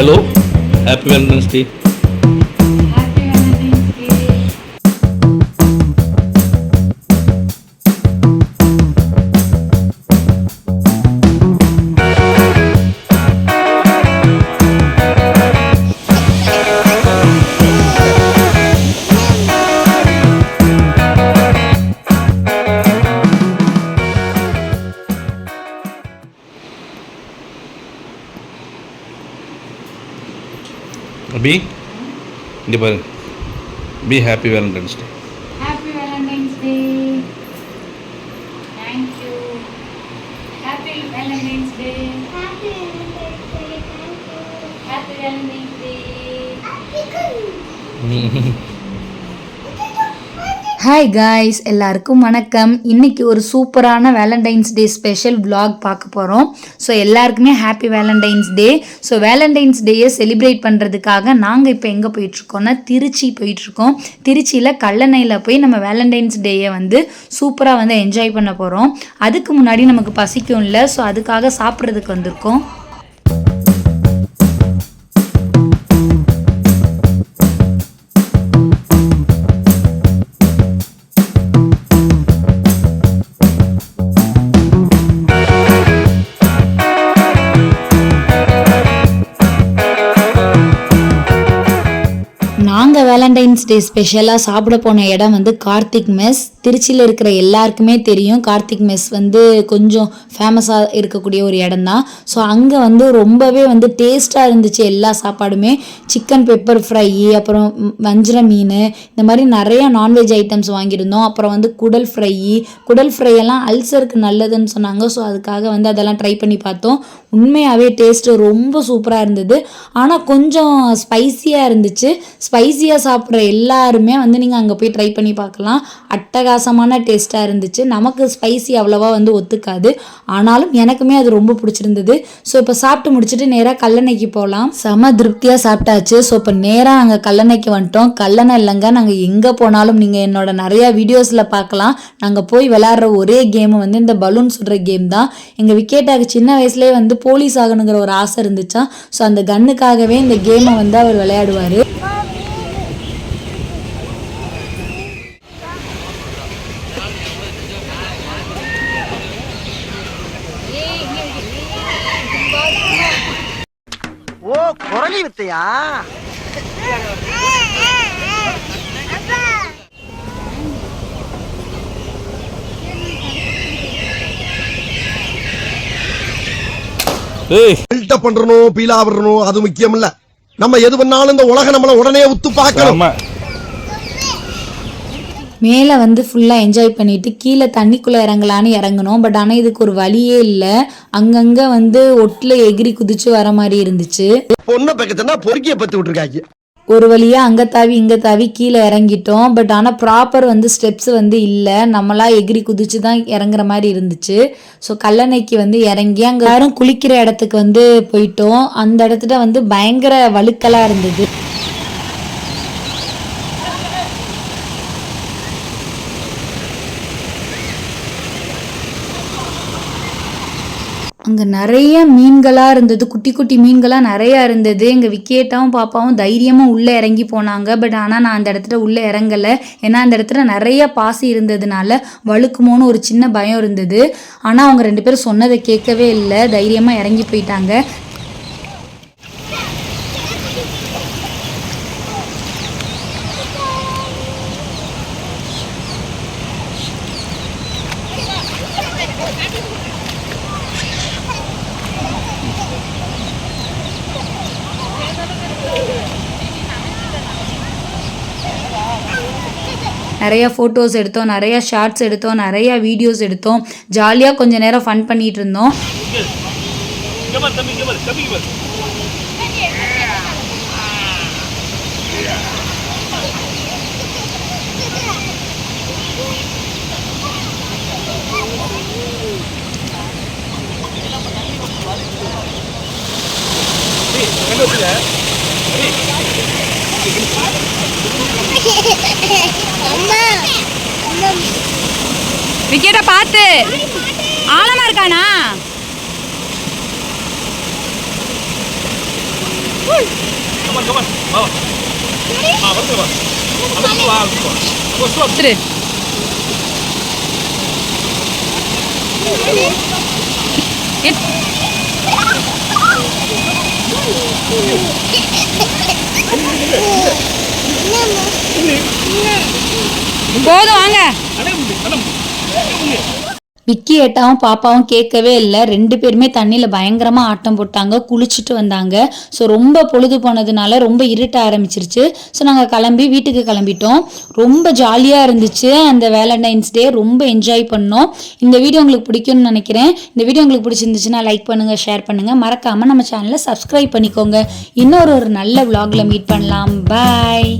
Hello happy Valentine's Day அபி இங்கே பாரு be happy Valentine's day Happy Valentine's Day. Thank you. Happy Valentine's Day. Happy Valentine's Day. Thank you. Happy Valentine's Day. Hi guys எல்லாருக்கும் வணக்கம். இன்னைக்கு ஒரு சூப்பரான Valentine's day special vlog பார்க்க போகிறோம் so எல்லாருக்குமே happy Valentine's Day so Valentine's டேயை celebrate பண்ணுறதுக்காக நாங்கள் இப்போ எங்கே போயிட்டுருக்கோம்னா திருச்சி போயிட்டுருக்கோம். திருச்சியில் கல்லணையில் போய் நம்ம வேலண்டைன்ஸ் டேயை வந்து சூப்பராக வந்து என்ஜாய் பண்ண போகிறோம் அதுக்கு முன்னாடி நமக்கு பசிக்கும் இல்லை. ஸோ அதுக்காக சாப்பிட்றதுக்கு வந்திருக்கோம். வேலண்டைன்ஸ் டே ஸ்பெஷலாக சாப்பிட போன இடம் வந்து கார்த்திக் மெஸ். திருச்சியில் இருக்கிற எல்லாருக்குமே தெரியும். கார்த்திக் மெஸ் வந்து கொஞ்சம் ஃபேமஸாக இருக்கக்கூடிய ஒரு இடம் தான் ஸோ அங்கே வந்து ரொம்பவே வந்து டேஸ்ட்டாக இருந்துச்சு எல்லா சாப்பாடுமே. சிக்கன் பெப்பர் ஃப்ரை அப்புறம் வஞ்சிர மீன் இந்த மாதிரி நிறைய நான்வெஜ் ஐட்டம்ஸ் வாங்கியிருந்தோம். அப்புறம் வந்து குடல் ஃப்ரை குடல் ஃப்ரை எல்லாம் அல்சருக்கு நல்லதுன்னு சொன்னாங்க. ஸோ அதுக்காக வந்து அதெல்லாம் ட்ரை பண்ணி பார்த்தோம். உண்மையாகவே டேஸ்ட்டு ரொம்ப சூப்பராக இருந்தது. ஆனால் கொஞ்சம் ஸ்பைசியாக இருந்துச்சு. ஸ்பைசியாக சாப்பிட்ற எல்லாருமே வந்து நீங்கள் அங்கே போய் ட்ரை பண்ணி பார்க்கலாம். அட்டகாசமான டேஸ்ட்டாக இருந்துச்சு. நமக்கு ஸ்பைசி அவ்வளோவா வந்து ஒத்துக்காது. ஆனாலும் எனக்குமே அது ரொம்ப பிடிச்சிருந்தது. ஸோ இப்போ சாப்பிட்டு முடிச்சுட்டு நேராக கல்லணைக்கு போகலாம் செம திருப்தியாக சாப்பிட்டாச்சு. ஸோ இப்போ நேராக அங்கே கல்லணைக்கு வந்துட்டோம். கல்லணை இல்லைங்க. நாங்கள் எங்கே போனாலும் நீங்கள் என்னோட நிறையா வீடியோஸில் பார்க்கலாம். நாங்கள் போய் விளாட்ற ஒரே கேம் வந்து இந்த பலூன் சுடுற கேம் தான். எங்கள் விக்கெட்டாக சின்ன வயசுலேயே வந்து போலீஸ் ஆகணுங்கிற ஒரு ஆசை இருந்துச்சா? ஸோ அந்த கன்னுக்காகவே இந்த கேமை வந்து அவர் விளையாடுவார். ஓ குரலி வித்தையா? ஏய். பில்டப் பண்றணும் பீலா விடணும் அது முக்கியம் இல்ல நம்ம எது பண்ணாலும் இந்த உலகம் நம்மள உடனே உத்து பார்க்கணும். மேலே வந்து ஃபுல்லாக என்ஜாய் பண்ணிட்டு கீழே தண்ணிக்குள்ளே இறங்கலான்னு இறங்கணும் பட் ஆனால் இதுக்கு ஒரு வழியே இல்லை. அங்கங்கே வந்து ஒட்டில் எகிரி குதிச்சு வர மாதிரி இருந்துச்சு. பொண்ணை பக்கத்துனா பொறுக்கிய பத்து விட்டுருக்காங்க. ஒரு வழியாக அங்கே தாவி இங்கே தாவி கீழே இறங்கிட்டோம். பட் ஆனால் ப்ராப்பர் வந்து ஸ்டெப்ஸ் வந்து இல்லை. நம்மளா எகிரி குதிச்சு தான் இறங்குற மாதிரி இருந்துச்சு. ஸோ கல்லணைக்கு வந்து இறங்கி அங்கே யாரும் குளிக்கிற இடத்துக்கு வந்து போயிட்டோம். அந்த இடத்துல வந்து பயங்கர வழுக்கலாக இருந்தது. அங்கே நிறைய மீன்களாக இருந்தது. குட்டி குட்டி மீன்களாக நிறையா இருந்தது. எங்கள் விக்கேட்டாவும் பாப்பாவும் தைரியமாக உள்ளே இறங்கி போனாங்க. பட் ஆனால் நான் அந்த இடத்துல உள்ளே இறங்கலை. ஏன்னா அந்த இடத்துல நிறைய பாசி இருந்ததுனால வழுக்குமோன்னு ஒரு சின்ன பயம் இருந்தது. ஆனால் அவங்க ரெண்டு பேரும் சொன்னதை கேட்கவே இல்லை. தைரியமாக இறங்கி போயிட்டாங்க. நிறைய ஃபோட்டோஸ் எடுத்தோம் நிறைய ஷார்ட்ஸ் எடுத்தோம் நிறைய வீடியோஸ் எடுத்தோம். ஜாலியாக கொஞ்ச நேரம் ஃபன் பண்ணிட்டு இருந்தோம். Hey, விக்கெட்டை பார்த்து ஆழமா இருக்கானா? கமான் கமான் போதும் வாங்க. விக்கி ஏட்டாவும் பாப்பாவும் கேட்கவே இல்லை. ரெண்டு பேருமே தண்ணியில் பயங்கரமாக ஆட்டம் போட்டாங்க. குளிச்சுட்டு வந்தாங்க. ஸோ ரொம்ப பொழுது போனதுனால ரொம்ப இருட்ட ஆரம்பிச்சிருச்சு. ஸோ நாங்கள் கிளம்பி வீட்டுக்கு கிளம்பிட்டோம். ரொம்ப ஜாலியாக இருந்துச்சு அந்த வேலண்டைன்ஸ் டே ரொம்ப என்ஜாய் பண்ணோம். இந்த வீடியோ உங்களுக்கு பிடிக்கும்னு நினைக்கிறேன். இந்த வீடியோ உங்களுக்கு பிடிச்சிருந்துச்சுன்னா லைக் பண்ணுங்கள் ஷேர் பண்ணுங்கள் மறக்காமல் நம்ம சேனலை சப்ஸ்கிரைப் பண்ணிக்கோங்க. இன்னொரு ஒரு நல்ல vlogல மீட் பண்ணலாம். பாய்